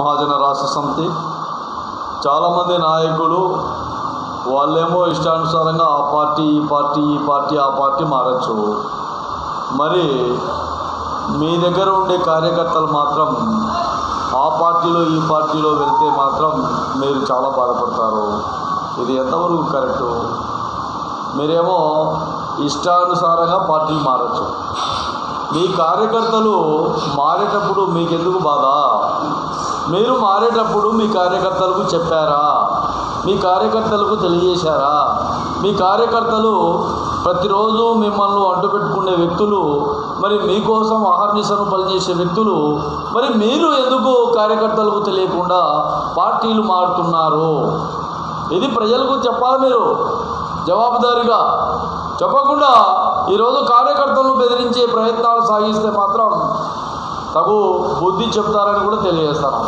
మహాజన రాష్ట్ర సమితి. చాలామంది నాయకులు వాళ్ళేమో ఇష్టానుసారంగా ఆ పార్టీ ఈ పార్టీ ఈ పార్టీ ఆ పార్టీ మారచ్చు. మరి మీ దగ్గర ఉండే కార్యకర్తలు మాత్రం ఆ పార్టీలో ఈ పార్టీలో వెళ్తే మాత్రం మీరు చాలా బాధపడతారు. ఇది ఎంతవరకు కరెక్టు? మీరేమో ఇష్టానుసారంగా పార్టీలు మారచ్చు. మీ కార్యకర్తలు మారేటప్పుడు మీకెందుకు బాధ? మీరు మారేటప్పుడు మీ కార్యకర్తలకు చెప్పారా? మీ కార్యకర్తలకు తెలియజేశారా? మీ కార్యకర్తలు ప్రతిరోజు మిమ్మల్ని అంటుపెట్టుకునే వ్యక్తులు మరి మీకోసం ఆహర్నిశను పనిచేసే వ్యక్తులు మరి మీరు ఎందుకు కార్యకర్తలకు తెలియకుండా పార్టీలు మారుతున్నారు? ఇది ప్రజలకు చెప్పాలి మీరు. జవాబుదారీగా చెప్పకుండా ఈరోజు కార్యకర్తలను బెదిరించే ప్రయత్నాలు సాగిస్తే మాత్రం తగు బుద్ధి చెప్తారని కూడా తెలియజేస్తాను.